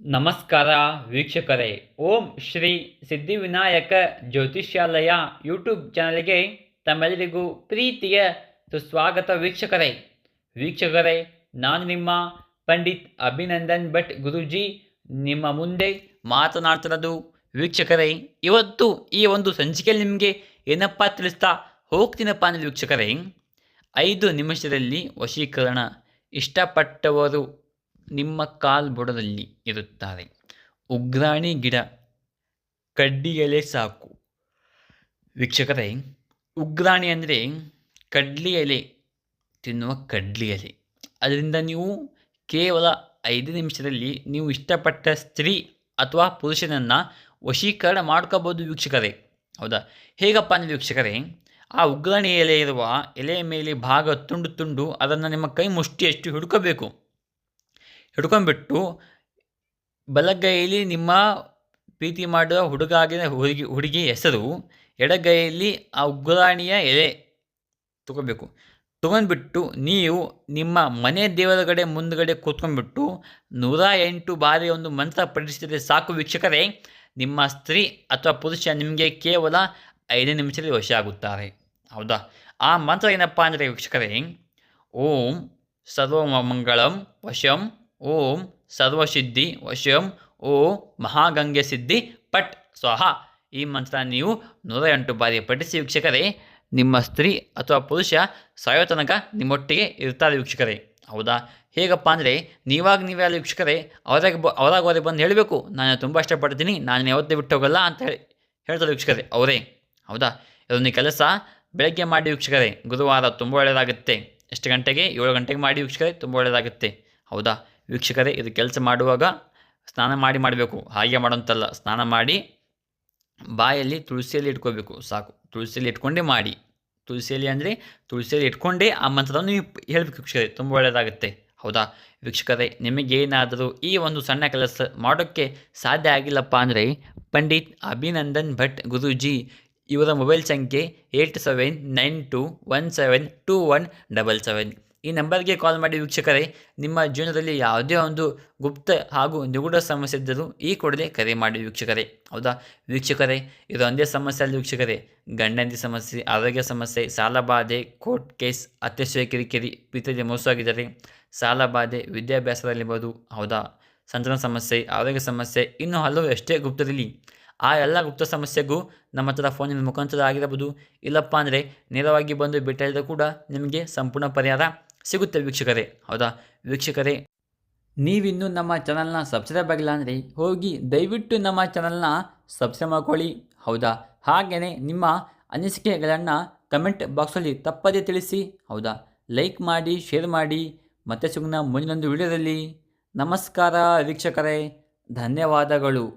ನಮಸ್ಕಾರ ವೀಕ್ಷಕರೇ. ಓಂ ಶ್ರೀ ಸಿದ್ಧಿವಿನಾಯಕ ಜ್ಯೋತಿಷ್ಯಾಲಯ ಯೂಟ್ಯೂಬ್ ಚಾನಲ್ಗೆ ತಮ್ಮೆಲ್ಲರಿಗೂ ಪ್ರೀತಿಯ ಸುಸ್ವಾಗತ ವೀಕ್ಷಕರೇ. ವೀಕ್ಷಕರೇ, ನಾನು ನಿಮ್ಮ ಪಂಡಿತ್ ಅಭಿನಂದನ್ ಭಟ್ ಗುರುಜಿ. ನಿಮ್ಮ ಮುಂದೆ ಮಾತನಾಡ್ತಿರೋದು ವೀಕ್ಷಕರೇ, ಇವತ್ತು ಈ ಒಂದು ಸಂಚಿಕೆಯಲ್ಲಿ ನಿಮಗೆ ಏನಪ್ಪ ತಿಳಿಸ್ತಾ ಹೋಗ್ತೀನಪ್ಪ ಅಂದರೆ ವೀಕ್ಷಕರೇ, ಐದು ನಿಮಿಷದಲ್ಲಿ ವಶೀಕರಣ ಇಷ್ಟಪಟ್ಟವರು ನಿಮ್ಮ ಕಾಲ್ಬುಡದಲ್ಲಿ ಇರುತ್ತಾರೆ. ಉಗ್ರಾಣಿ ಗಿಡ ಕಡ್ಡಿ ಎಲೆ ಸಾಕು. ವೀಕ್ಷಕರೇ, ಉಗ್ರಾಣಿ ಅಂದರೆ ಕಡ್ಲಿ ಎಲೆ ತಿನ್ನುವ ಕಡ್ಲಿ ಎಲೆ. ಅದರಿಂದ ನೀವು ಕೇವಲ ಐದು ನಿಮಿಷದಲ್ಲಿ ನೀವು ಇಷ್ಟಪಟ್ಟ ಸ್ತ್ರೀ ಅಥವಾ ಪುರುಷನನ್ನು ವಶೀಕರಣ ಮಾಡ್ಕೋಬೋದು ವೀಕ್ಷಕರೇ. ಹೌದಾ? ಹೇಗಪ್ಪ ಅಂದರೆ ವೀಕ್ಷಕರೇ, ಆ ಉಗ್ರಾಣಿ ಎಲೆ ಇರುವ ಎಲೆಯ ಮೇಲೆ ಭಾಗ ತುಂಡು ತುಂಡು ಅದನ್ನು ನಿಮ್ಮ ಕೈ ಮುಷ್ಟಿಯಷ್ಟು ಹಿಡ್ಕೋಬೇಕು. ಹಿಡ್ಕೊಂಡ್ಬಿಟ್ಟು ಬಲಗೈಯಲ್ಲಿ ನಿಮ್ಮ ಪ್ರೀತಿ ಮಾಡುವ ಹುಡುಗಾಗಿನ ಹುಡುಗಿ ಹುಡುಗಿ ಹೆಸರು ಎಡಗೈಯಲ್ಲಿ ಆ ಉಗ್ರಾಣಿಯ ಎಲೆ ತಗೋಬೇಕು. ತಗೊಂಡ್ಬಿಟ್ಟು ನೀವು ನಿಮ್ಮ ಮನೆ ದೇವರಗಡೆ ಮುಂದುಗಡೆ ಕೂತ್ಕೊಂಡ್ಬಿಟ್ಟು ನೂರ ಎಂಟು ಬಾರಿ ಒಂದು ಮಂತ್ರ ಪಠಿಸಿದರೆ ಸಾಕು ವೀಕ್ಷಕರೇ. ನಿಮ್ಮ ಸ್ತ್ರೀ ಅಥವಾ ಪುರುಷ ನಿಮಗೆ ಕೇವಲ ಐದು ನಿಮಿಷದಲ್ಲಿ ವಶ ಆಗುತ್ತಾರೆ. ಹೌದಾ? ಆ ಮಂತ್ರ ಏನಪ್ಪ ಅಂದರೆ ವೀಕ್ಷಕರೇ, ಓಂ ಸರ್ವಮಂಗಳಂ ವಶಂ ಓಂ ಸರ್ವಸಿದ್ಧಿ ವಶಂ ಓಂ ಮಹಾಗಂಗೆ ಸಿದ್ಧಿ ಪಟ್. ಸ್ವಹ. ಈ ಮಂತ್ರ ನೀವು ನೂರ ಎಂಟು ಬಾರಿ ಪಠಿಸಿ ವೀಕ್ಷಕರೇ, ನಿಮ್ಮ ಸ್ತ್ರೀ ಅಥವಾ ಪುರುಷ ಸಾಯೋ ತನಕ ನಿಮ್ಮೊಟ್ಟಿಗೆ ಇರ್ತಾರೆ ವೀಕ್ಷಕರೇ. ಹೌದಾ? ಹೇಗಪ್ಪ ಅಂದರೆ, ನೀವಾಗ ನೀವೇ ಅಲ್ಲಿ ವೀಕ್ಷಕರೇ, ಅವರಾಗ ಬ ಬಂದು ಹೇಳಬೇಕು, ನಾನು ತುಂಬ ಇಷ್ಟಪಡ್ತೀನಿ, ನಾನು ಯಾವತ್ತೇ ಬಿಟ್ಟು ಹೋಗಲ್ಲ ಅಂತ ಹೇಳಿ, ಹೇಳ್ತಾರೆ ವೀಕ್ಷಕರೇ, ಅವರೇ. ಹೌದಾ? ಇದೊಂದು ಕೆಲಸ ಬೆಳಗ್ಗೆ ಮಾಡಿ ವೀಕ್ಷಕರೇ, ಗುರುವಾರ ತುಂಬ ಒಳ್ಳೆಯದಾಗುತ್ತೆ ಎಷ್ಟು ಗಂಟೆಗೆ? ಏಳು ಗಂಟೆಗೆ ಮಾಡಿ ವೀಕ್ಷಕರೇ, ತುಂಬ ಒಳ್ಳೆಯದಾಗುತ್ತೆ ಹೌದಾ? ವೀಕ್ಷಕರೇ, ಇದು ಕೆಲಸ ಮಾಡುವಾಗ ಸ್ನಾನ ಮಾಡಿ ಮಾಡಬೇಕು. ಹಾಗೆ ಮಾಡೋಂತಲ್ಲ ಸ್ನಾನ ಮಾಡಿ ಬಾಯಲ್ಲಿ ತುಳಸಿಯಲ್ಲಿ ಇಟ್ಕೋಬೇಕು. ಸಾಕು. ತುಳಸಿಯಲ್ಲಿ ಇಟ್ಕೊಂಡೇ ಮಾಡಿ. ತುಳಸಿಯಲ್ಲಿ ಅಂದರೆ ತುಳಸಿಯಲ್ಲಿ ಇಟ್ಕೊಂಡೇ ಆ ಮಂತ್ರವನ್ನು ನೀವು ಹೇಳಬೇಕು ವೀಕ್ಷಕರೇ, ತುಂಬ ಒಳ್ಳೆಯದಾಗುತ್ತೆ. ಹೌದಾ? ವೀಕ್ಷಕರೇ, ನಿಮಗೇನಾದರೂ ಈ ಒಂದು ಸಣ್ಣ ಕೆಲಸ ಮಾಡೋಕ್ಕೆ ಸಾಧ್ಯ ಆಗಿಲ್ಲಪ್ಪ ಅಂದರೆ ಪಂಡಿತ್ ಅಭಿನಂದನ್ ಭಟ್ ಗುರೂಜಿ, ಇವರ ಮೊಬೈಲ್ ಸಂಖ್ಯೆ eight seven nine two one seven two one double seven. ಈ ನಂಬರ್ಗೆ ಕಾಲ್ ಮಾಡಿ ವೀಕ್ಷಕರೇ, ನಿಮ್ಮ ಜೀವನದಲ್ಲಿ ಯಾವುದೇ ಒಂದು ಗುಪ್ತ ಹಾಗೂ ನಿಗೂಢ ಸಮಸ್ಯೆ ಇದ್ದರೂ ಈ ಕೂಡಲೇ ಕರೆ ಮಾಡಿ ವೀಕ್ಷಕರೇ. ಹೌದಾ? ವೀಕ್ಷಕರೇ, ಇದು ಒಂದೇ ಸಮಸ್ಯೆ ಅಲ್ಲಿ ವೀಕ್ಷಕರೇ. ಗಂಡಂದಿ ಸಮಸ್ಯೆ, ಆರೋಗ್ಯ ಸಮಸ್ಯೆ ಸಾಲಬಾಧೆ ಕೋರ್ಟ್ ಕೇಸ್ ಅತ್ಯಶಯ ಕಿರಿಕಿರಿ ಮೋಸ ಮೋಸವಾಗಿದ್ದರೆ ಸಾಲಬಾಧೆ ವಿದ್ಯಾಭ್ಯಾಸದಲ್ಲಿರ್ಬೋದು. ಹೌದಾ? ಸಂತಾನ ಸಮಸ್ಯೆ, ಆರೋಗ್ಯ ಸಮಸ್ಯೆ, ಇನ್ನು ಹಲವು ಎಷ್ಟೇ ಗುಪ್ತದಲ್ಲಿ ಆ ಎಲ್ಲ ಗುಪ್ತ ಸಮಸ್ಯೆಗೂ ನಮ್ಮ ಹತ್ರ ಫೋನಿನ ಮುಖಾಂತರ ಆಗಿರಬಹುದು. ಇಲ್ಲಪ್ಪ ಅಂದರೆ ನೇರವಾಗಿ ಬಂದು ಭೇಟಿಯಾದರೂ ಕೂಡ ನಿಮಗೆ ಸಂಪೂರ್ಣ ಪರಿಹಾರ ಸಿಗುತ್ತೆ ವೀಕ್ಷಕರೇ. ಹೌದಾ? ವೀಕ್ಷಕರೇ, ನೀವಿನ್ನೂ ನಮ್ಮ ಚಾನಲ್ನ ಸಬ್ಸ್ಕ್ರೈಬ್ ಆಗಿಲ್ಲ ಅಂದರೆ ಹೋಗಿ ದಯವಿಟ್ಟು ನಮ್ಮ ಚಾನಲ್ನ ಸಬ್ಸ್ಕ್ರೈಬ್ ಮಾಡ್ಕೊಳ್ಳಿ. ಹೌದಾ? ಹಾಗೆಯೇ ನಿಮ್ಮ ಅನಿಸಿಕೆಗಳನ್ನು ಕಮೆಂಟ್ ಬಾಕ್ಸಲ್ಲಿ ತಪ್ಪದೇ ತಿಳಿಸಿ. ಹೌದಾ? ಲೈಕ್ ಮಾಡಿ ಶೇರ್ ಮಾಡಿ. ಮತ್ತೆ ಸಿಗೋಣ ಮುಂದಿನೊಂದು ವಿಡಿಯೋದಲ್ಲಿ ನಮಸ್ಕಾರ ವೀಕ್ಷಕರೇ. ಧನ್ಯವಾದಗಳು.